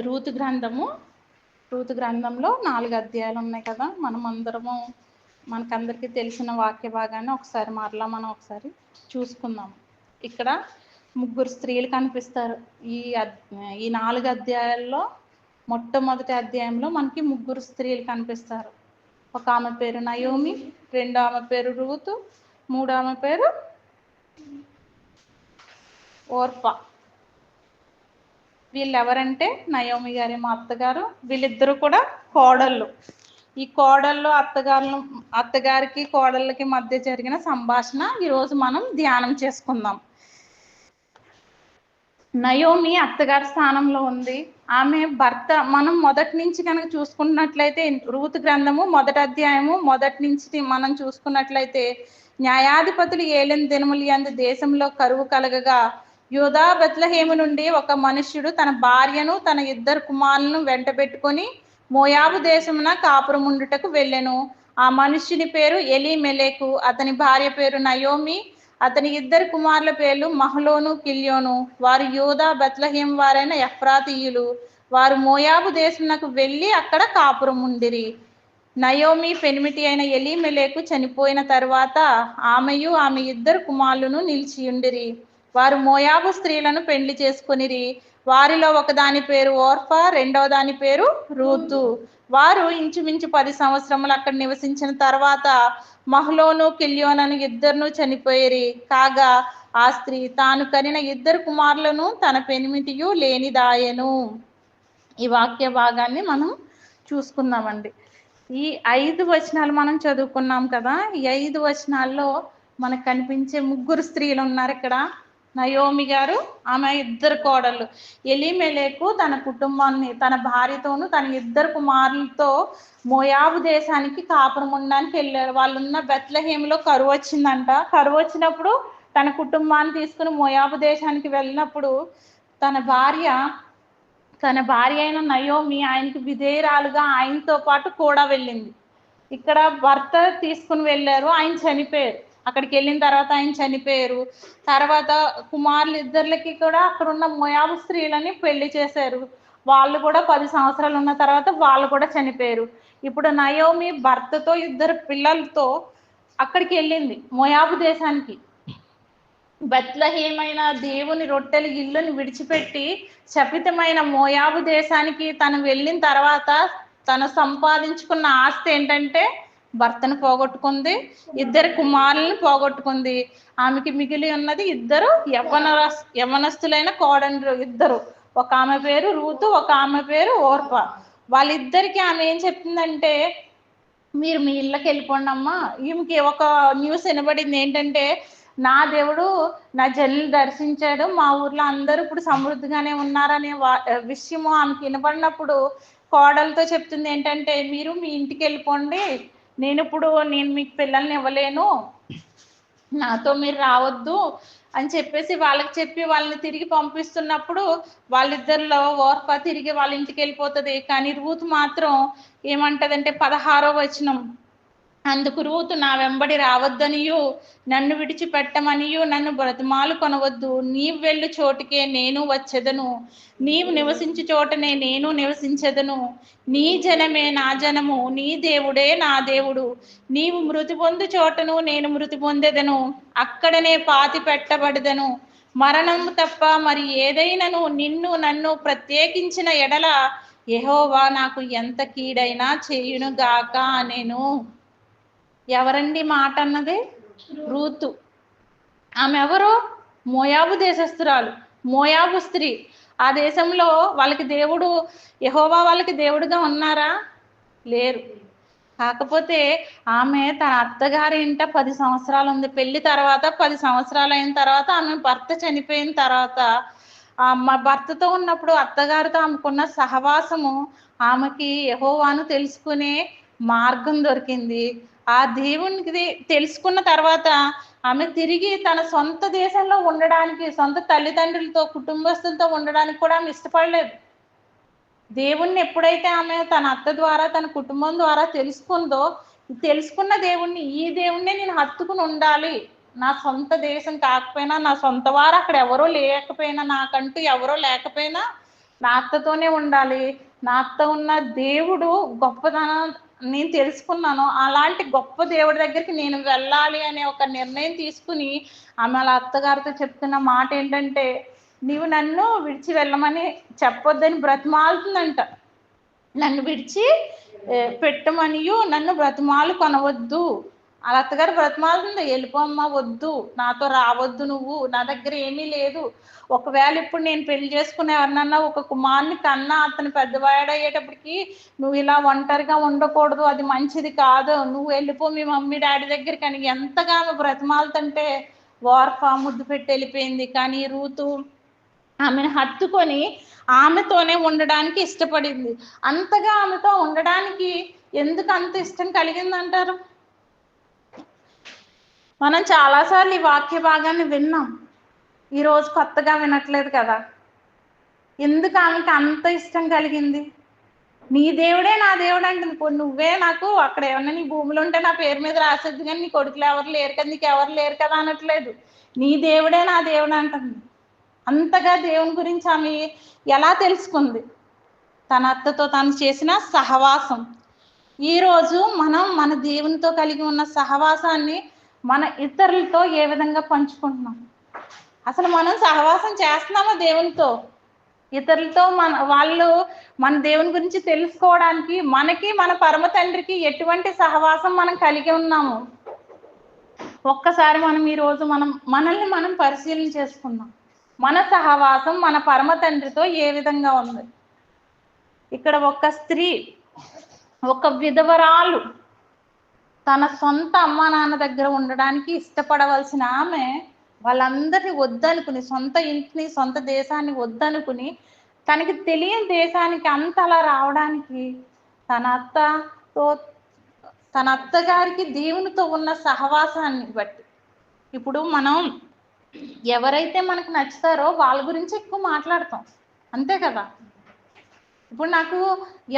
Ruth గ్రంథము Ruth గ్రంథంలో నాలుగు అధ్యాయాలు ఉన్నాయి కదా. మనం అందరము మనకందరికీ తెలిసిన వాక్య భాగాన్ని ఒకసారి మరలా మనం ఒకసారి చూసుకుందాం. ఇక్కడ ముగ్గురు స్త్రీలు కనిపిస్తారు. ఈ అద్- ఈ నాలుగు అధ్యాయాల్లో మొట్టమొదటి అధ్యాయంలో మనకి ముగ్గురు స్త్రీలు కనిపిస్తారు. ఒక ఆమె పేరు నయోమి రెండో ఆమె పేరు రూతు మూడో ఆమె పేరు ఓర్పా. వీళ్ళు ఎవరంటే నయోమి గారి మా అత్తగారు వీళ్ళిద్దరూ కూడా కోడళ్ళు. ఈ కోడళ్ళు అత్తగారు అత్తగారికి కోడళ్ళకి మధ్య జరిగిన సంభాషణ ఈరోజు మనం ధ్యానం చేసుకుందాం. నయోమి అత్తగారి స్థానంలో ఉంది. ఆమె భర్త మనం మొదటి నుంచి కనుక చూసుకున్నట్లయితే రూతు గ్రంథము మొదటి అధ్యాయము మొదటి నుంచి మనం చూసుకున్నట్లయితే న్యాయాధిపతులు ఏలిన దినములు అందు దేశంలో కరువు కలగగా యోధా బెత్లహేము నుండి ఒక మనుష్యుడు తన భార్యను తన ఇద్దరు కుమారులను వెంటబెట్టుకొని మోయాబు దేశమున కాపురముండుటకు వెళ్ళెను. ఆ మనుష్యుని పేరు ఎలీ మెలేకు అతని భార్య పేరు నయోమి. అతని ఇద్దరు కుమారుల పేర్లు మహలోను కిల్యోను. వారు యోధా బెత్లహేం వారైన ఎఫ్రాతీయులు. వారు మోయాబు దేశమునకు వెళ్ళి అక్కడ కాపురం ఉండిరి. నయోమి పెనిమిటి అయిన ఎలీమెలేకు చనిపోయిన తర్వాత ఆమెయు ఆమె ఇద్దరు కుమారులను నిలిచియుండిరి. వారు మోయాబు స్త్రీలను పెళ్ళి చేసుకునిరి. వారిలో ఒకదాని పేరు ఓర్ఫా రెండవ దాని పేరు రూతు. వారు ఇంచుమించు పది సంవత్సరములు అక్కడ నివసించిన తర్వాత మహలోను కిల్యోనను ఇద్దరును చనిపోయిరి. కాగా ఆ స్త్రీ తాను కనిన ఇద్దరు కుమారులను తన పెనిమిటియు లేనిదాయెను. ఈ వాక్య భాగాన్ని మనం చూసుకుందామండి. ఈ ఐదు వచనాలు మనం చదువుకున్నాం కదా. ఈ ఐదు వచనాల్లో మనకు కనిపించే ముగ్గురు స్త్రీలు ఉన్నారు ఇక్కడ. నయోమి గారు ఆమె ఇద్దరు కోడళ్ళు. ఎలిమెలేకు తన కుటుంబాన్ని తన భార్యతోను తన ఇద్దరు కుమారులతో మోయాబు దేశానికి కాపురం ఉండడానికి వెళ్ళారు. వాళ్ళు ఉన్న బెత్లహేమిలో కరువు వచ్చిందంట. కరువు వచ్చినప్పుడు తన కుటుంబాన్ని తీసుకుని మోయాబు దేశానికి వెళ్ళినప్పుడు తన భార్య తన భార్య అయిన నయోమి ఆయనకి విధేయరాలుగా ఆయనతో పాటు కూడా వెళ్ళింది. ఇక్కడ భర్త తీసుకుని వెళ్ళారు. ఆయన చనిపోయారు. అక్కడికి వెళ్ళిన తర్వాత ఆయన చనిపోయారు. తర్వాత కుమారులు ఇద్దరికి కూడా అక్కడ ఉన్న మొయాబు స్త్రీలని పెళ్ళి చేశారు. వాళ్ళు కూడా పది సంవత్సరాలు ఉన్న తర్వాత వాళ్ళు కూడా చనిపోయారు. ఇప్పుడు నయోమి భర్తతో ఇద్దరు పిల్లలతో అక్కడికి వెళ్ళింది మోయాబు దేశానికి. బెత్లహీమైన దేవుని రొట్టెలు ఇల్లుని విడిచిపెట్టి శపితమైన మోయాబు దేశానికి తను వెళ్ళిన తర్వాత తను సంపాదించుకున్న ఆస్తి ఏంటంటే భర్తను పోగొట్టుకుంది ఇద్దరు కుమారులను పోగొట్టుకుంది. ఆమెకి మిగిలి ఉన్నది ఇద్దరు యవ్వన యవ్వనస్తులైన కోడండ్రు ఇద్దరు. ఒక ఆమె పేరు రూతు ఒక ఆమె పేరు ఓర్ప. వాళ్ళిద్దరికి ఆమె ఏం చెప్తుందంటే మీరు మీ ఇళ్ళకి వెళ్ళిపోండి అమ్మా. ఈమెకి ఒక న్యూస్ వినబడింది ఏంటంటే నా దేవుడు నా జల్లు దర్శించాడు. మా ఊర్లో అందరూ ఇప్పుడు సమృద్ధిగానే ఉన్నారనే వా- విషయము ఆమెకి వినబడినప్పుడు కోడలతో చెప్తుంది ఏంటంటే మీరు మీ ఇంటికి వెళ్ళిపోండి. నేను ఇప్పుడు నేను మీకు పిల్లల్ని ఇవ్వలేను. నాతో మీరు రావద్దు అని చెప్పేసి వాళ్ళకి చెప్పి వాళ్ళని తిరిగి పంపిస్తున్నప్పుడు వాళ్ళిద్దరిలో ఓర్ప తిరిగి వాళ్ళ ఇంటికి వెళ్ళిపోతుంది. కానీ రూత్ మాత్రం ఏమంటదంటే పదహారో వచనం. అందుకు రూతు నా వెంబడి రావద్దనియు నన్ను విడిచిపెట్టమనియు నన్ను బ్రతిమాలు కొనవద్దు. నీవు వెళ్ళు చోటుకే నేను వచ్చెదను. నీవు నివసించు చోటనే నేను నివసించెదను. నీ జనమే నా జనము నీ దేవుడే నా దేవుడు. నీవు మృతి పొందు చోటను నేను మృతి పొందెదను. అక్కడనే పాతి పెట్టబడదను. మరణము తప్ప మరి ఏదైనాను నిన్ను నన్ను ప్రత్యేకించిన ఎడల ఎహోవా నాకు ఎంత కీడైనా చేయును గాక నేను ఎవరండి మాట అన్నది? రూతు. ఆమె ఎవరు? మోయాబు దేశస్తురాలు మోయాబు స్త్రీ. ఆ దేశంలో వాళ్ళకి దేవుడు యహోవా వాళ్ళకి దేవుడుగా ఉన్నారా? లేరు. కాకపోతే ఆమె తన అత్తగారి ఇంట పది సంవత్సరాలు ఉంది. పెళ్ళి తర్వాత పది సంవత్సరాలు అయిన తర్వాత ఆమె భర్త చనిపోయిన తర్వాత మా భర్తతో ఉన్నప్పుడు అత్తగారితో ఆమెకున్న సహవాసము ఆమెకి యహోవాను తెలుసుకునే మార్గం దొరికింది. ఆ దేవునికి తెలుసుకున్న తర్వాత ఆమె తిరిగి తన సొంత దేశంలో ఉండడానికి సొంత తల్లిదండ్రులతో కుటుంబస్తులతో ఉండడానికి కూడా ఆమె ఇష్టపడలేదు. దేవుణ్ణి ఎప్పుడైతే ఆమె తన అత్త ద్వారా తన కుటుంబం ద్వారా తెలుసుకుందో తెలుసుకున్న దేవుణ్ణి ఈ దేవుణ్ణి నేను హత్తుకుని ఉండాలి. నా సొంత దేశం కాకపోయినా నా సొంత వారు అక్కడ ఎవరో లేకపోయినా నాకంటూ ఎవరో లేకపోయినా నా అత్తతోనే ఉండాలి. నా అత్త ఉన్న దేవుడు గొప్పదనం నేను తెలుసుకున్నాను. అలాంటి గొప్ప దేవుడి దగ్గరికి నేను వెళ్ళాలి అనే ఒక నిర్ణయం తీసుకుని ఆమె వాళ్ళ అత్తగారితో చెప్తున్న మాట ఏంటంటే నీవు నన్ను విడిచి వెళ్ళమని చెప్పొద్దని బ్రతిమాలుతుందంట. నన్ను విడిచి పెట్టమనియు నన్ను బ్రతిమాలు కొనవద్దు. వాళ్ళ అత్తగారు బ్రతమాలుతుంది. వెళ్ళిపోమ్మా వద్దు. నాతో రావద్దు నువ్వు. నా దగ్గర ఏమీ లేదు. ఒకవేళ ఇప్పుడు నేను పెళ్ళి చేసుకునే ఎవరినన్నా ఒక కుమార్ని కన్నా అతను పెద్దవాడయ్యేటప్పటికి నువ్వు ఇలా ఒంటరిగా ఉండకూడదు. అది మంచిది కాదు. నువ్వు వెళ్ళిపో మీ మమ్మీ డాడీ దగ్గర కానీ ఎంతగా ఆమె వార్ఫా ముద్దు పెట్టి వెళ్ళిపోయింది. కానీ రూతు ఆమెను హత్తుకొని ఆమెతోనే ఉండడానికి ఇష్టపడింది. అంతగా ఆమెతో ఉండడానికి ఎందుకు అంత ఇష్టం కలిగిందంటారు? మనం చాలాసార్లు ఈ వాక్య భాగాన్ని విన్నాం. ఈరోజు కొత్తగా వినట్లేదు కదా. ఎందుకు ఆమెకి అంత ఇష్టం కలిగింది? నీ దేవుడే నా దేవుడు అంటుంది. పోనీ నువ్వే నాకు అక్కడ ఏమన్నా నీ భూమిలో ఉంటే నా పేరు మీద రాసేది కానీ నీ కొడుకులు ఎవరు లేరు కదా నీకు ఎవరు లేరు కదా అనట్లేదు. నీ దేవుడే నా దేవుడు అంటుంది. అంతగా దేవుని గురించి ఆమె ఎలా తెలుసుకుంది? తన అత్తతో తను చేసిన సహవాసం. ఈరోజు మనం మన దేవునితో కలిగి ఉన్న సహవాసాన్ని మన ఇతరులతో ఏ విధంగా పంచుకుంటున్నాం? అసలు మనం సహవాసం చేస్తున్నామా దేవునితో? ఇతరులతో మన వాళ్ళు మన దేవుని గురించి తెలుసుకోవడానికి మనకి మన పరమ తండ్రికి ఎటువంటి సహవాసం మనం కలిగి ఉన్నాము? ఒక్కసారి మనం ఈ రోజు మనం మనల్ని మనం పరిశీలన చేసుకుందాం. మన సహవాసం మన పరమ తండ్రితో ఏ విధంగా ఉంది? ఇక్కడ ఒక స్త్రీ ఒక విధవరాలు తన సొంత అమ్మా నాన్న దగ్గర ఉండడానికి ఇష్టపడవలసిన ఆమె వాళ్ళందరినీ వద్దనుకుని సొంత ఇంటిని సొంత దేశాన్ని వద్దనుకుని తనకి తెలియని దేశానికి అంత అలా రావడానికి తన అత్తతో తన అత్తగారికి దేవునితో ఉన్న సహవాసాన్ని బట్టి. ఇప్పుడు మనం ఎవరైతే మనకు నచ్చుతారో వాళ్ళ గురించి ఎక్కువ మాట్లాడతాం. అంతే కదా? ఇప్పుడు నాకు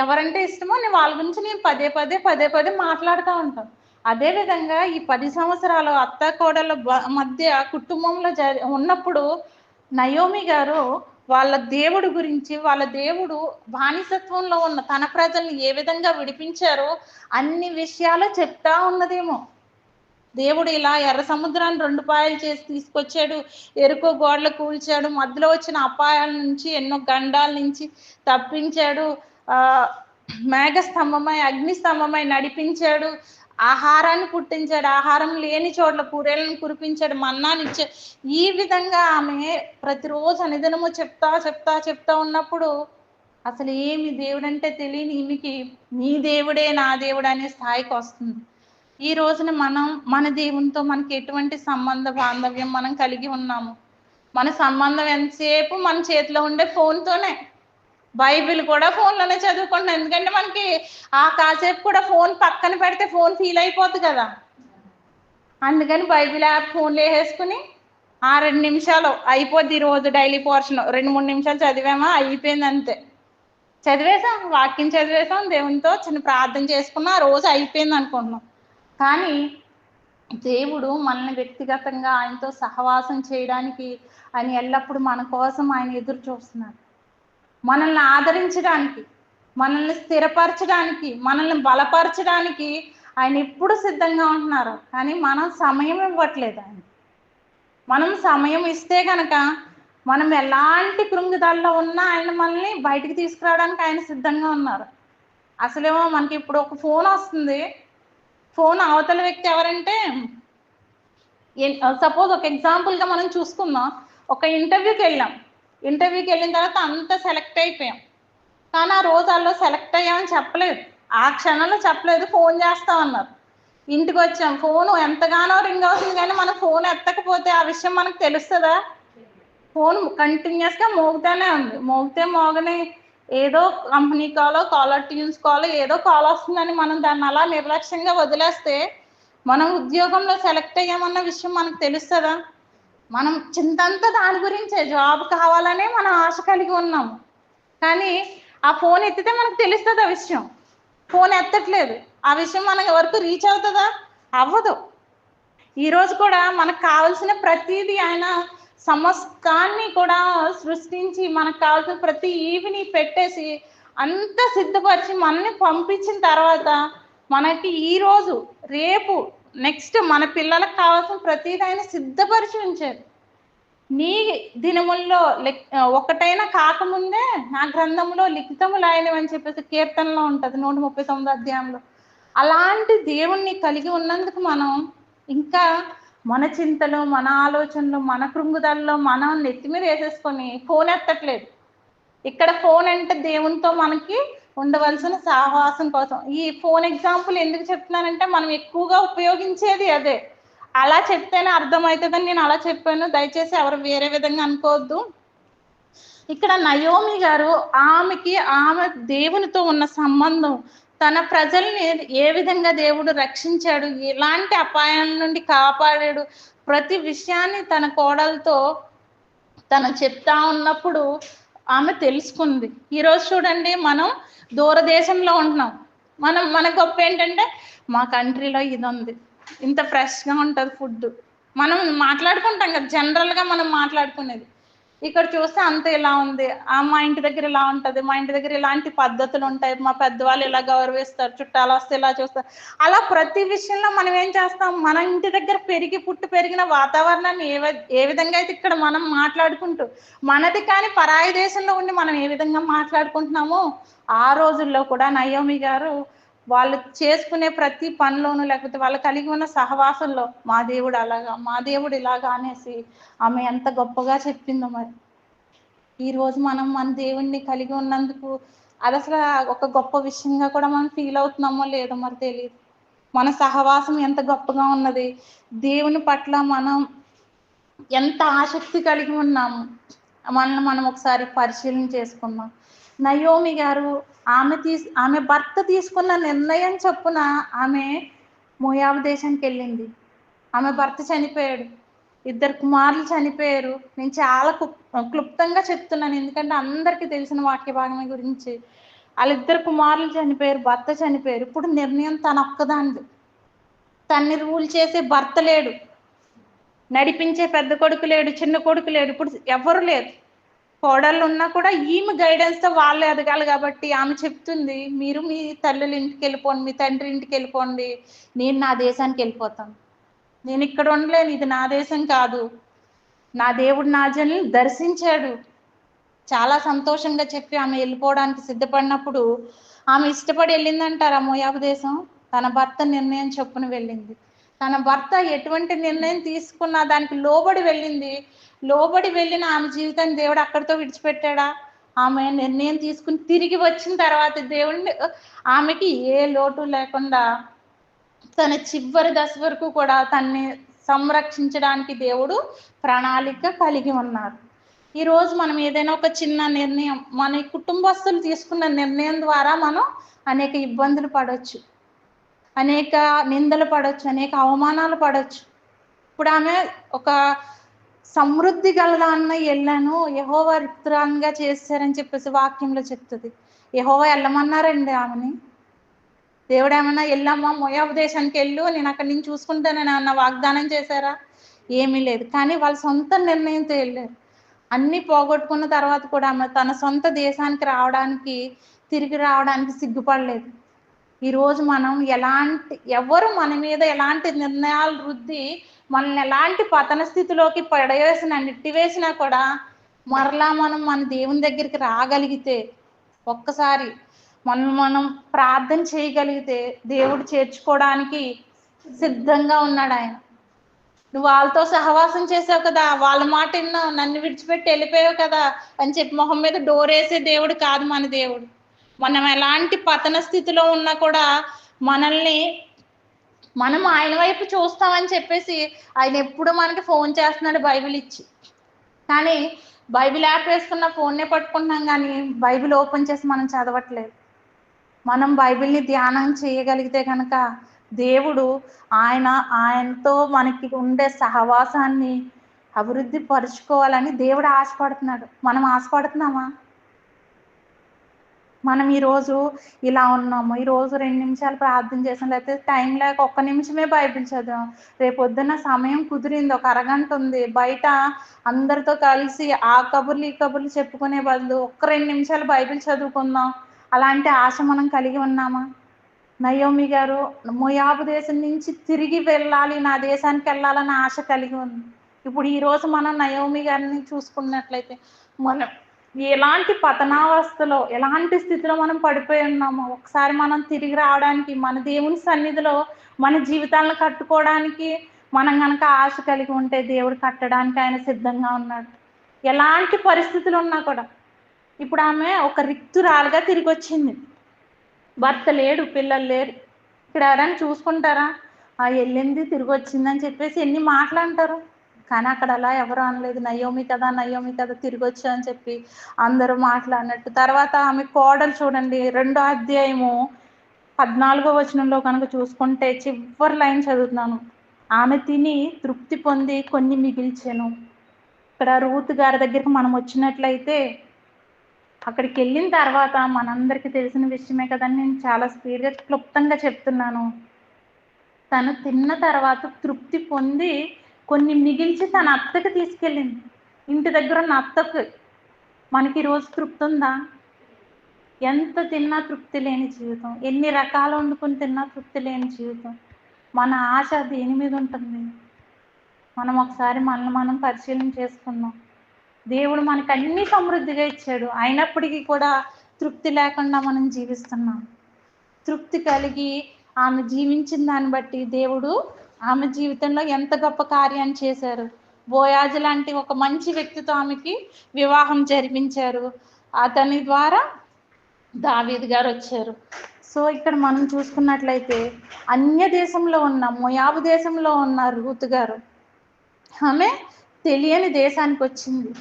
ఎవరంటే ఇష్టమో నేను వాళ్ళ గురించి నేను పదే పదే పదే పదే మాట్లాడుతూ ఉంటాను. అదే విధంగా ఈ పది సంవత్సరాలు అత్త కోడల మధ్య కుటుంబంలో జరి ఉన్నప్పుడు నయోమి గారు వాళ్ళ దేవుడు గురించి వాళ్ళ దేవుడు బానిసత్వంలో ఉన్న తన ప్రజల్ని ఏ విధంగా విడిపించారో అన్ని విషయాలు చెప్తా ఉన్నదేమో. దేవుడు ఇలా ఎర్ర సముద్రాన్ని రెండు పాయలు చేసి తీసుకొచ్చాడు. ఎరుకో గోడలు కూల్చాడు. మధ్యలో వచ్చిన అపాయాల నుంచి ఎన్నో గండాల నుంచి తప్పించాడు. ఆ మేఘ స్తంభమై అగ్ని స్తంభమై నడిపించాడు. ఆహారాన్ని పుట్టించాడు. ఆహారం లేని చోట్ల పూరేలను కురిపించాడు. మన్నానిచ్చాడు ఈ విధంగా ఆమె ప్రతిరోజు అనుదినము చెప్తా చెప్తా చెప్తా ఉన్నప్పుడు అసలు ఏమి దేవుడంటే తెలియని ఈమెకి నీ దేవుడే నా దేవుడు అనే స్థాయికి వస్తుంది. ఈ రోజున మనం మన దేవునితో మనకి ఎటువంటి సంబంధ బాంధవ్యం మనం కలిగి ఉన్నాము? మన సంబంధం ఎంతసేపు మన చేతిలో ఉండే ఫోన్తోనే బైబిల్ కూడా ఫోన్లోనే చదువుకుంటున్నాం. ఎందుకంటే మనకి ఆ కాసేపు కూడా ఫోన్ పక్కన పెడితే ఫోన్ ఫీల్ అయిపోతుంది కదా. అందుకని బైబిల్ యాప్ ఫోన్లో వేసేసుకుని ఆ రెండు నిమిషాలు అయిపోద్ది రోజు డైలీ పోర్షన్. రెండు మూడు నిమిషాలు చదివామా? అయిపోయింది అంతే. చదివేసాం వాక్యం చదివేసాం దేవునితో చిన్న ప్రార్థన చేసుకున్నా ఆ రోజు అయిపోయింది అనుకుంటున్నాం. కానీ దేవుడు మనల్ని వ్యక్తిగతంగా ఆయనతో సహవాసం చేయడానికి ఆయన ఎల్లప్పుడూ మన కోసం ఆయన ఎదురు చూస్తున్నాడు మనల్ని ఆదరించడానికి మనల్ని స్థిరపరచడానికి మనల్ని బలపరచడానికి ఆయన ఎప్పుడు సిద్ధంగా ఉంటున్నారు. కానీ మనం సమయం ఇవ్వట్లేదు ఆయన. మనం సమయం ఇస్తే కనుక మనం ఎలాంటి కృంగిదాల్లో ఉన్నా ఆయన మనల్ని బయటికి తీసుకురావడానికి ఆయన సిద్ధంగా ఉన్నారు. అసలేమో మనకి ఇప్పుడు ఒక ఫోన్ వస్తుంది. ఫోన్ అవతల వ్యక్తి ఎవరంటే సపోజ్ ఒక ఎగ్జాంపుల్గా మనం చూసుకుందాం. ఒక ఇంటర్వ్యూకి వెళ్ళాం. ఇంటర్వ్యూకి వెళ్ళిన తర్వాత అంతా సెలెక్ట్ అయిపోయాం. కానీ ఆ రోజు వాళ్ళు సెలెక్ట్ అయ్యామని చెప్పలేదు. ఆ క్షణంలో చెప్పలేదు ఫోన్ చేస్తామన్నారు ఇంటికి వచ్చాం. ఫోన్ ఎంతగానో రింగ్ అవుతుంది కానీ మన ఫోన్ ఎత్తకపోతే ఆ విషయం మనకు తెలుస్తుందా? ఫోన్ కంటిన్యూస్గా మోగుతూనే ఉంది. మోగితే మోగని ఏదో కంపెనీ కాలో కాలర్ ట్యూన్స్ కాలో ఏదో కాల్ వస్తుందని మనం దాన్ని అలా నిర్లక్ష్యంగా వదిలేస్తే మనం ఉద్యోగంలో సెలెక్ట్ అయ్యామన్న విషయం మనకు తెలుస్తుందా? మనం చింతంతా దాని గురించే జాబ్ కావాలనే మనం ఆశ కలిగి ఉన్నాము కానీ ఆ ఫోన్ ఎత్తితే మనకు తెలుస్తుంది ఆ విషయం. ఫోన్ ఎత్తట్లేదు. ఆ విషయం మనకి వరకు రీచ్ అవుతుందా? అవ్వదు. ఈరోజు కూడా మనకు కావాల్సిన ప్రతిదీ ఆయన సమస్తాన్ని కూడా సృష్టించి మనకు కావాల్సిన ప్రతి ఈవిని పెట్టేసి అంత సిద్ధపరిచి మనల్ని పంపించిన తర్వాత మనకి ఈ రోజు రేపు నెక్స్ట్ మన పిల్లలకు కావాల్సిన ప్రతిదీ ఆయన సిద్ధపరిచి ఉంచారు. నీ దినముల్లో ఒకటైనా కాకముందే నా గ్రంథంలో లిఖితములు ఆయనవి అని చెప్పేసి కీర్తనలో ఉంటుంది నూట ముప్పై తొమ్మిది అధ్యాయంలో. అలాంటి దేవుణ్ణి కలిగి ఉన్నందుకు మనం ఇంకా మన చింతలు మన ఆలోచనలు మన కృంగుదల్లో మనం నెత్తి మీద వేసేసుకొని ఫోన్ ఎత్తట్లేదు. ఇక్కడ ఫోన్ అంటే దేవునితో మనకి ఉండవలసిన సాహసం కోసం. ఈ ఫోన్ ఎగ్జాంపుల్ ఎందుకు చెప్తున్నానంటే మనం ఎక్కువగా ఉపయోగించేది అదే. అలా చెప్తేనే అర్థమవుతుందని నేను అలా చెప్పాను. దయచేసి ఎవరు వేరే విధంగా అనుకోవద్దు. ఇక్కడ నయోమి గారు ఆమెకి ఆమె దేవునితో ఉన్న సంబంధం తన ప్రజల్ని ఏ విధంగా దేవుడు రక్షించాడు ఎలాంటి అపాయాల నుండి కాపాడాడు ప్రతి విషయాన్ని తన కోడలతో తను చెప్తా ఉన్నప్పుడు ఆమె తెలుసుకుంది. ఈరోజు చూడండి మనం దూరదేశంలో ఉంటున్నాం. మనం మన గొప్ప ఏంటంటే మా కంట్రీలో ఇది ఉంది ఇంత ఫ్రెష్గా ఉంటుంది ఫుడ్ మనం మాట్లాడుకుంటాం కదా జనరల్గా మనం మాట్లాడుకునేది. ఇక్కడ చూస్తే అంత ఇలా ఉంది. మా ఇంటి దగ్గర ఇలా ఉంటది. మా ఇంటి దగ్గర ఇలాంటి పద్ధతులు ఉంటాయి. మా పెద్దవాళ్ళు ఇలా గౌరవిస్తారు. చుట్టాలు వస్తే ఇలా చూస్తారు. అలా ప్రతి విషయంలో మనం ఏం చేస్తాం? మన ఇంటి దగ్గర పెరిగి పుట్టి పెరిగిన వాతావరణాన్ని ఏ ఏ విధంగా అయితే ఇక్కడ మనం మాట్లాడుకుంటూ మనది కానీ పరాయి దేశంలో ఉండి మనం ఏ విధంగా మాట్లాడుకుంటున్నామో ఆ రోజుల్లో కూడా నయోమి గారు వాళ్ళు చేసుకునే ప్రతి పనిలోనూ లేకపోతే వాళ్ళు కలిగి ఉన్న సహవాసంలో మా దేవుడు అలాగా మా దేవుడు ఇలాగా అనేసి ఆమె ఎంత గొప్పగా చెప్పిందో మరి. ఈరోజు మనం మన దేవుణ్ణి కలిగి ఉన్నందుకు అది అసలు ఒక గొప్ప విషయంగా కూడా మనం ఫీల్ అవుతున్నామో లేదో మరి తెలియదు మన సహవాసం ఎంత గొప్పగా ఉన్నది. దేవుని పట్ల మనం ఎంత ఆసక్తి కలిగి ఉన్నాము. మనల్ని మనం ఒకసారి పరిశీలన చేసుకున్నాం నయోమి గారు ఆమె తీసు ఆమె భర్త తీసుకున్న నిర్ణయం చొప్పున ఆమె మోయాబు దేశానికి వెళ్ళింది ఆమె భర్త చనిపోయాడు. ఇద్దరు కుమారులు చనిపోయారు. నేను చాలా క్లుప్- క్లుప్తంగా చెప్తున్నాను. ఎందుకంటే అందరికీ తెలిసిన వాక్య భాగం గురించి. వాళ్ళిద్దరు కుమారులు చనిపోయారు భర్త చనిపోయారు. ఇప్పుడు నిర్ణయం తన ఒక్కదానిది. తన్ని రూల్ చేసే భర్త లేడు. నడిపించే పెద్ద కొడుకు లేడు చిన్న కొడుకు లేడు. ఇప్పుడు ఎవరు లేరు. కోడళ్ళు ఉన్నా కూడా ఈమె గైడెన్స్తో వాళ్ళు ఎదగాలి కాబట్టి ఆమె చెప్తుంది మీరు మీ తల్లుల ఇంటికి వెళ్ళిపోండి మీ తండ్రి ఇంటికి వెళ్ళిపోండి నేను నా దేశానికి వెళ్ళిపోతాను. నేను ఇక్కడ ఉండలేను ఇది నా దేశం కాదు. నా దేవుడు నా జనులను దర్శించాడు. చాలా సంతోషంగా చెప్పి ఆమె వెళ్ళిపోవడానికి సిద్ధపడినప్పుడు ఆమె ఇష్టపడి వెళ్ళిందంటారా మోయాబు దేశం తన భర్త నిర్ణయం చొప్పున వెళ్ళింది. తన భర్త ఎటువంటి నిర్ణయం తీసుకున్నా దానికి లోబడి వెళ్ళింది. లోబడి వెళ్ళిన ఆమె జీవితాన్ని దేవుడు అక్కడితో విడిచిపెట్టాడా? ఆమె నిర్ణయం తీసుకుని తిరిగి వచ్చిన తర్వాత దేవుడిని ఆమెకి ఏ లోటు లేకుండా తన చివరి దశ వరకు కూడా తన్ని సంరక్షించడానికి దేవుడు ప్రణాళిక కలిగి ఉన్నారు. ఈరోజు మనం ఏదైనా ఒక చిన్న నిర్ణయం మన కుటుంబస్తులు తీసుకున్న నిర్ణయం ద్వారా మనం అనేక ఇబ్బందులు పడవచ్చు అనేక నిందలు పడవచ్చు అనేక అవమానాలు పడవచ్చు ఇప్పుడు ఆమె ఒక సమృద్ధి గలదాన్న వెళ్ళాను యహోవా రిక్తురాంగా చేశారని చెప్పేసి వాక్యంలో చెప్తుంది. యహోవా వెళ్ళమన్నారండి ఆమెని. దేవుడు ఏమన్నా వెళ్ళమ్మా మోయాబు దేశానికి వెళ్ళు నేను అక్కడి నుంచి చూసుకుంటానని అన్న వాగ్దానం చేశారా? ఏమీ లేదు. కానీ వాళ్ళ సొంత నిర్ణయంతో వెళ్ళారు అన్ని పోగొట్టుకున్న తర్వాత కూడా ఆమె తన సొంత దేశానికి రావడానికి తిరిగి రావడానికి సిగ్గుపడలేదు. ఈరోజు మనం ఎలాంటి ఎవరు మన మీద ఎలాంటి నిర్ణయాలు రుద్ది మనల్ని ఎలాంటి పతన స్థితిలోకి పడవేసిన నెట్టివేసినా కూడా మరలా మనం మన దేవుని దగ్గరికి రాగలిగితే ఒక్కసారి మనం మనం ప్రార్థన చేయగలిగితే దేవుడు చేర్చుకోవడానికి సిద్ధంగా ఉన్నాడు ఆయన. నువ్వు వాళ్ళతో సహవాసం చేసావు కదా వాళ్ళ మాట విన్నావు నన్ను విడిచిపెట్టి వెళ్ళిపోయావు కదా అని చెప్పి మొహం మీద డోరేసే దేవుడు కాదు మన దేవుడు. మనం ఎలాంటి పతన స్థితిలో ఉన్నా కూడా మనల్ని మనం ఆయన వైపు చూస్తామని చెప్పేసి ఆయన ఎప్పుడు మనకి ఫోన్ చేస్తున్నాడు బైబిల్ ఇచ్చి. కానీ బైబిల్ యాప్ వేసుకున్న ఫోన్నే పట్టుకుంటున్నాం కానీ బైబిల్ ఓపెన్ చేసి మనం చదవట్లేదు. మనం బైబిల్ని ధ్యానం చేయగలిగితే కనుక దేవుడు ఆయన ఆయనతో మనకి ఉండే సహవాసాన్ని అభివృద్ధి పరుచుకోవాలని దేవుడు ఆశపడుతున్నాడు. మనం ఆశపడుతున్నామా? మనం ఈరోజు ఇలా ఉన్నాము ఈరోజు రెండు నిమిషాలు ప్రార్థన చేసాం లేకపోతే టైం లేక ఒక్క నిమిషమే బైబిల్ చదివాం. రేపు పొద్దున్న సమయం కుదిరింది ఒక అరగంట ఉంది. బయట అందరితో కలిసి ఆ కబుర్లు ఈ కబుర్లు చెప్పుకునే బదులు ఒక్క రెండు నిమిషాలు బైబిల్ చదువుకుందాం. అలాంటి ఆశ మనం కలిగి ఉన్నామా? నయోమి గారు మొయాబు దేశం నుంచి తిరిగి వెళ్ళాలి నా దేశానికి వెళ్ళాలని ఆశ కలిగి ఉంది. ఇప్పుడు ఈరోజు మనం నయోమి గారిని చూసుకున్నట్లయితే మనం ఎలాంటి పతనావస్థలో ఎలాంటి స్థితిలో మనం పడిపోయి ఉన్నామో ఒకసారి మనం తిరిగి రావడానికి మన దేవుని సన్నిధిలో మన జీవితాలను కట్టుకోవడానికి మనం కనుక ఆశ కలిగి ఉంటే దేవుడు కట్టడానికి ఆయన సిద్ధంగా ఉన్నాడు. ఎలాంటి పరిస్థితులు ఉన్నా కూడా ఇప్పుడు ఆమె ఒక రిక్తురాలుగా తిరిగి వచ్చింది. భర్త లేడు పిల్లలు లేరు. ఇక్కడ ఎవరైనా చూసుకుంటారా? ఆ వెళ్ళింది తిరిగి వచ్చిందని చెప్పేసి ఎన్ని మాటలు అంటారు? కానీ అక్కడ అలా ఎవరు అనలేదు. నయోమి కదా నయోమి కదా తిరిగి వచ్చా అని చెప్పి అందరూ మాట్లాడినట్టు. తర్వాత ఆమె కోడలు చూడండి రెండో అధ్యాయము పద్నాలుగో వచనంలో కనుక చూసుకుంటే చివరి లైన్ చదువుతున్నాను. ఆమె తిని తృప్తి పొంది కొన్ని మిగిల్చాను. ఇక్కడ రూత్ గారి దగ్గరికి మనం వచ్చినట్లయితే అక్కడికి వెళ్ళిన తర్వాత మనందరికీ తెలిసిన విషయమే కదండి. నేను చాలా స్పీడ్గా క్లుప్తంగా చెప్తున్నాను. తను తిన్న తర్వాత తృప్తి పొంది కొన్ని మిగిల్చి తన అత్తకి తీసుకెళ్ళింది. ఇంటి దగ్గర ఉన్న అత్తకు మనకి ఈరోజు తృప్తి ఉందా? ఎంత తిన్నా తృప్తి లేని జీవితం. ఎన్ని రకాలు వండుకుని తిన్నా తృప్తి లేని జీవితం. మన ఆశ దేని మీద ఉంటుంది? మనం ఒకసారి మనల్ని మనం పరిశీలన చేసుకుందాం. దేవుడు మనకు అన్ని సమృద్ధిగా ఇచ్చాడు. అయినప్పటికీ కూడా తృప్తి లేకుండా మనం జీవిస్తున్నాం. తృప్తి కలిగి ఆమె జీవించిన దాన్ని బట్టి దేవుడు ఆమె జీవితంలో ఎంత గొప్ప కార్యాన్ని చేశారు. బోయాజు లాంటి ఒక మంచి వ్యక్తితో ఆమెకి వివాహం జరిపించారు. అతని ద్వారా దావీద్ గారు వచ్చారు. సో ఇక్కడ మనం చూసుకున్నట్లయితే అన్య దేశంలో ఉన్న మొయాబు దేశంలో ఉన్న రూత్ గారు ఆమె తెలియని దేశానికి వచ్చింది.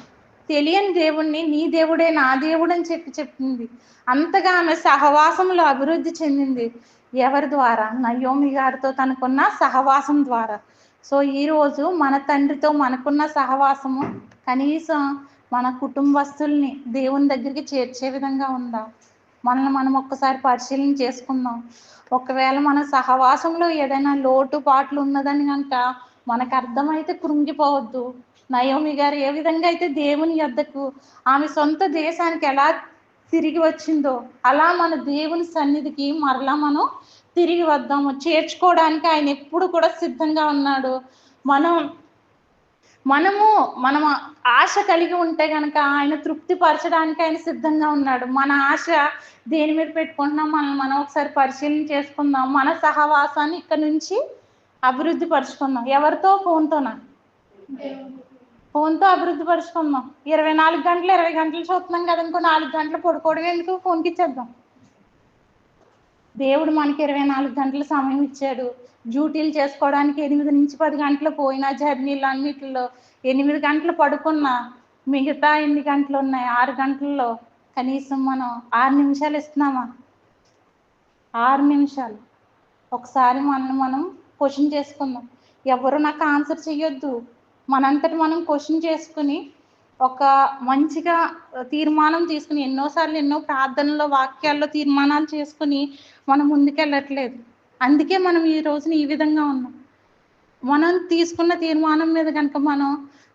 తెలియని దేవుణ్ణి నీ దేవుడే నా దేవుడు అని చెప్పి చెప్పింది. అంతగా ఆమె సహవాసంలో అభివృద్ధి చెందింది. ఎవరి ద్వారా? నయోమి గారితో తనకున్న సహవాసం ద్వారా. సో ఈరోజు మన తండ్రితో మనకున్న సహవాసము కనీసం మన కుటుంబస్తుల్ని దేవుని దగ్గరికి చేర్చే విధంగా ఉందా? మనల్ని మనం ఒక్కసారి పరిశీలన చేసుకుందాం. ఒకవేళ మన సహవాసంలో ఏదైనా లోటు పాటలు ఉన్నదని కనుక మనకు అర్థమైతే కృంగిపోవద్దు. నయోమి గారు ఏ విధంగా అయితే దేవుని యొద్దకు ఆమె సొంత దేశానికి ఎలా తిరిగి వచ్చిందో అలా మన దేవుని సన్నిధికి మరలా మనం తిరిగి వద్దాము చేర్చుకోవడానికి ఆయన ఎప్పుడు కూడా సిద్ధంగా ఉన్నాడు. మనం మనము మనం ఆశ కలిగి ఉంటే కనుక ఆయన తృప్తి పరచడానికి ఆయన సిద్ధంగా ఉన్నాడు. మన ఆశ దేని మీద పెట్టుకుంటున్నాం? మనం మనం ఒకసారి పరిశీలన చేసుకుందాం. మన సహవాసాన్ని ఇక్కడ నుంచి అభివృద్ధి పరుచుకుందాం. ఎవరితో? ఫోన్తోనా? ఫోన్తో అభివృద్ధి పరుచుకుందాం. ఇరవై నాలుగు గంటలు ఇరవై గంటలు చూస్తున్నాం కదా ఇంకో నాలుగు గంటలు పడుకోవడం ఎందుకు? ఫోన్కి ఇచ్చేద్దాం. దేవుడు మనకి ఇరవై నాలుగు గంటల సమయం ఇచ్చాడు. డ్యూటీలు చేసుకోవడానికి ఎనిమిది నుంచి పది గంటలు పోయినా జర్నీలు అన్నిటిలో ఎనిమిది గంటలు పడుకున్నా మిగతా ఎన్ని గంటలు ఉన్నాయి? ఆరు గంటల్లో. కనీసం మనం ఆరు నిమిషాలు ఇస్తున్నామా? ఆరు నిమిషాలు. ఒకసారి మనం మనం క్వశ్చన్ చేసుకుందాం. ఎవరు నాకు ఆన్సర్ చెయ్యొద్దు? మనంతటి మనం క్వశ్చన్ చేసుకుని ఒక మంచిగా తీర్మానం తీసుకుని ఎన్నోసార్లు ఎన్నో ప్రార్థనలో వాక్యాల్లో తీర్మానాలు చేసుకుని మనం ముందుకెళ్ళట్లేదు. అందుకే మనం ఈ రోజున ఈ విధంగా ఉన్నాం. మనం తీసుకున్న తీర్మానం మీద కనుక మనం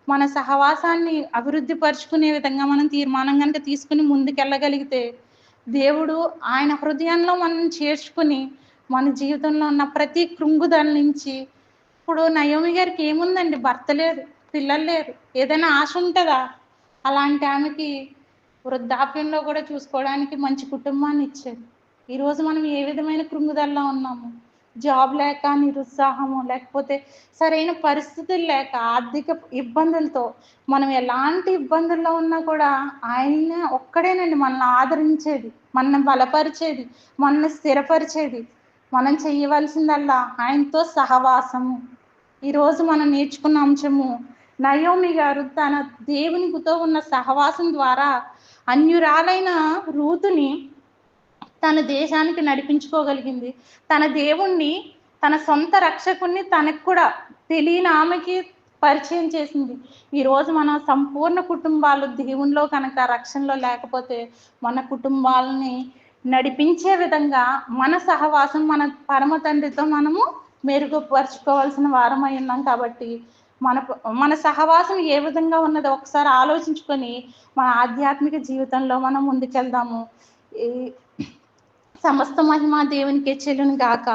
మన సహవాసాన్ని అభివృద్ధి పరుచుకునే విధంగా మనం తీర్మానం కనుక తీసుకుని ముందుకెళ్ళగలిగితే దేవుడు ఆయన హృదయంలో మనం చేర్చుకుని మన జీవితంలో ఉన్న ప్రతి కృంగుదల నుంచి ఇప్పుడు నయోమి గారికి ఏముందండి? భర్త లేదు. పిల్లలు లేరు. ఏదైనా ఆశ ఉంటుందా? అలాంటి ఆమెకి వృద్ధాప్యంలో కూడా చూసుకోవడానికి మంచి కుటుంబాన్ని ఇచ్చారు. ఈరోజు మనం ఏ విధమైన కృంగుదల్లో ఉన్నాము? జాబ్ లేక నిరుత్సాహము లేకపోతే సరైన పరిస్థితులు లేక ఆర్థిక ఇబ్బందులతో మనం ఎలాంటి ఇబ్బందుల్లో ఉన్నా కూడా ఆయన ఒక్కడేనండి మనల్ని ఆదరించేది మనల్ని బలపరిచేది మనల్ని స్థిరపరిచేది. మనం చేయవలసిందల్లా ఆయనతో సహవాసము. ఈరోజు మనం నేర్చుకున్న అంశము నయోమి గారు తన దేవునితో ఉన్న సహవాసం ద్వారా అన్యురాలైన రూతుని తన దేశానికి నడిపించుకోగలిగింది. తన దేవుణ్ణి తన సొంత రక్షకుణ్ణి తనకు కూడా తెలియని ఆమెకి పరిచయం చేసింది. ఈరోజు మన సంపూర్ణ కుటుంబాలు దేవునిలో కనుక రక్షణలో లేకపోతే మన కుటుంబాలని నడిపించే విధంగా మన సహవాసం మన పరమ తండ్రితో మనము మెరుగుపరుచుకోవాల్సిన వారమై ఉన్నాం కాబట్టి మన మన సహవాసం ఏ విధంగా ఉన్నదో ఒకసారి ఆలోచించుకొని మన ఆధ్యాత్మిక జీవితంలో మనం ముందుకెళ్దాము. ఈ సమస్త మహిమ దేవునికే చెల్లును గాక.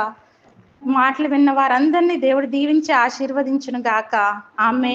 మాటలు విన్న వారందరినీ దేవుడు దీవించి ఆశీర్వదించును గాక. ఆమె